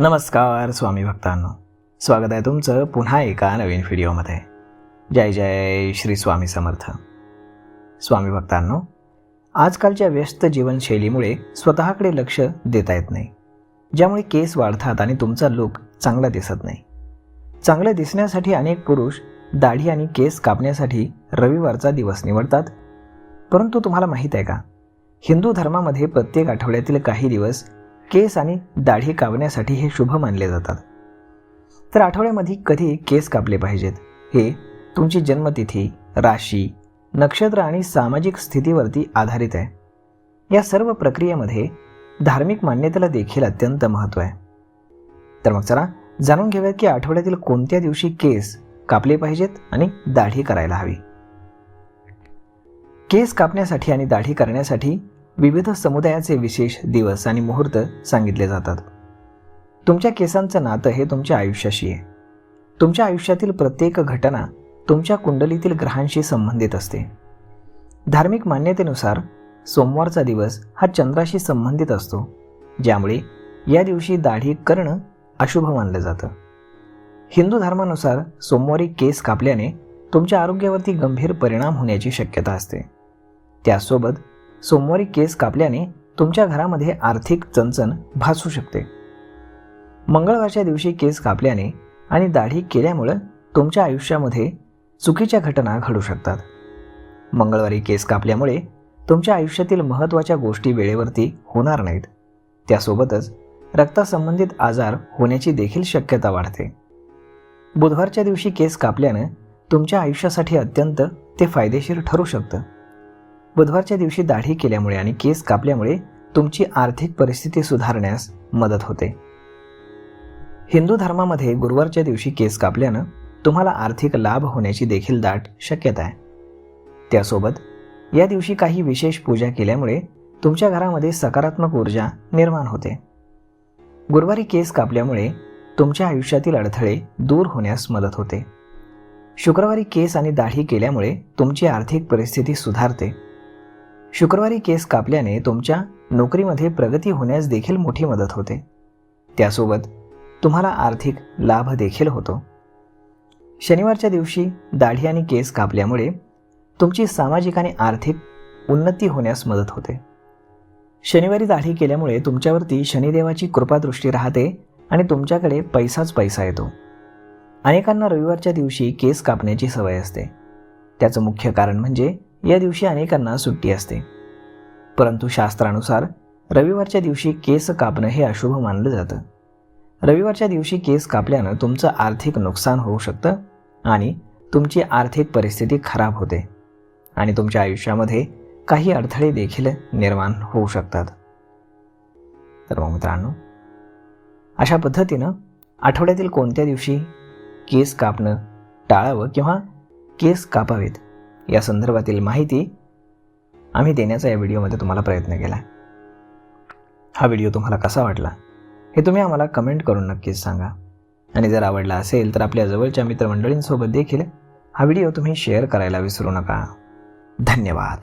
नमस्कार स्वामी भक्तांनो. स्वागत आहे तुमचं पुन्हा एका नवीन व्हिडिओमध्ये. जय जय श्री स्वामी समर्थ. स्वामी भक्तांनो आजकालच्या व्यस्त जीवनशैलीमुळे स्वतःकडे लक्ष देता येत नाही. ज्यामुळे केस वाढतात आणि तुमचा लुक चांगला दिसत नाही. चांगलं दिसण्यासाठी अनेक पुरुष दाढी आणि केस कापण्यासाठी रविवारचा दिवस निवडतात. परंतु तुम्हाला माहीत आहे का? हिंदू धर्मामध्ये प्रत्येक आठवड्यातील काही दिवस केस आणि दाढी कापण्यासाठी हे शुभ मानले जातात. तर आठवड्यामध्ये कधी केस कापले पाहिजेत? हे तुमची जन्मतिथी राशी नक्षत्र आणि सामाजिक स्थितीवरती आधारित आहे. या सर्व प्रक्रियेमध्ये धार्मिक मान्यतेला देखील अत्यंत महत्त्व आहे. तर मग चला जाणून घेऊयात की आठवड्यातील कोणत्या दिवशी केस कापले पाहिजेत आणि दाढी करायला हवी? केस कापण्यासाठी आणि दाढी करण्यासाठी विविध समुदायाचे विशेष दिवस आणि मुहूर्त सांगितले जातात. तुमच्या केसांचं नातं हे तुमच्या आयुष्याशी आहे. तुमच्या आयुष्यातील प्रत्येक घटना तुमच्या कुंडलीतील ग्रहांशी संबंधित असते. धार्मिक मान्यतेनुसार सोमवारचा दिवस हा चंद्राशी संबंधित असतो ज्यामुळे या दिवशी दाढी करणं अशुभ मानलं जातं. हिंदू धर्मानुसार सोमवारी केस कापल्याने तुमच्या आरोग्यावरती गंभीर परिणाम होण्याची शक्यता असते. त्यासोबत सोमवारी केस कापल्याने तुमच्या घरामध्ये आर्थिक चणचण भासू शकते. मंगळवारच्या दिवशी केस कापल्याने आणि दाढी केल्यामुळं तुमच्या आयुष्यामध्ये चुकीच्या घटना घडू शकतात. मंगळवारी केस कापल्यामुळे तुमच्या आयुष्यातील महत्त्वाच्या गोष्टी वेळेवरती होणार नाहीत. त्यासोबतच रक्तासंबंधित आजार होण्याची देखील शक्यता वाढते. बुधवारच्या दिवशी केस कापल्यानं तुमच्या आयुष्यासाठी अत्यंत ते फायदेशीर ठरू शकतं. बुधवारच्या दिवशी दाढी केल्यामुळे आणि केस कापल्यामुळे तुमची आर्थिक परिस्थिती सुधारण्यास मदत होते. हिंदू धर्मामध्ये गुरुवारच्या दिवशी केस कापल्यानं तुम्हाला आर्थिक लाभ होण्याची देखील दाट शक्यता आहे. त्यासोबत या दिवशी काही विशेष पूजा केल्यामुळे तुमच्या घरामध्ये सकारात्मक ऊर्जा निर्माण होते. गुरुवारी केस कापल्यामुळे तुमच्या आयुष्यातील अडथळे दूर होण्यास मदत होते. शुक्रवारी केस आणि दाढी केल्यामुळे तुमची आर्थिक परिस्थिती सुधारते. शुक्रवारी केस कापल्याने तुमच्या नोकरीमध्ये प्रगती होण्यास देखील मोठी मदत होते. त्यासोबत तुम्हाला आर्थिक लाभ देखील होतो. शनिवारच्या दिवशी दाढी आणि केस कापल्यामुळे तुमची सामाजिक आणि आर्थिक उन्नती होण्यास मदत होते. शनिवारी दाढी केल्यामुळे तुमच्यावरती शनिदेवाची कृपादृष्टी राहते आणि तुमच्याकडे पैसाच पैसा येतो. अनेकांना रविवारच्या दिवशी केस कापण्याची सवय असते. त्याचं मुख्य कारण म्हणजे या दिवशी अनेकांना सुट्टी असते. परंतु शास्त्रानुसार रविवारच्या दिवशी केस कापणं हे अशुभ मानलं जातं. रविवारच्या दिवशी केस कापल्यानं तुमचं आर्थिक नुकसान होऊ शकतं आणि तुमची आर्थिक परिस्थिती खराब होते आणि तुमच्या आयुष्यामध्ये काही अडथळे देखील निर्माण होऊ शकतात. तर मग मित्रांनो अशा पद्धतीनं आठवड्यातील कोणत्या दिवशी केस कापणं टाळावं किंवा केस कापावेत या संदर्भातील माहिती आम्ही देण्याचा या व्हिडिओमध्ये तुम्हाला प्रयत्न केला. हा व्हिडिओ तुम्हाला कसा वाटला हे तुम्ही आम्हाला कमेंट करून नक्कीच सांगा. आणि जर आवडला असेल तर आपल्या जवळच्या मित्रमंडळींसोबत देखील हा व्हिडिओ तुम्ही शेअर करायला विसरू नका. धन्यवाद.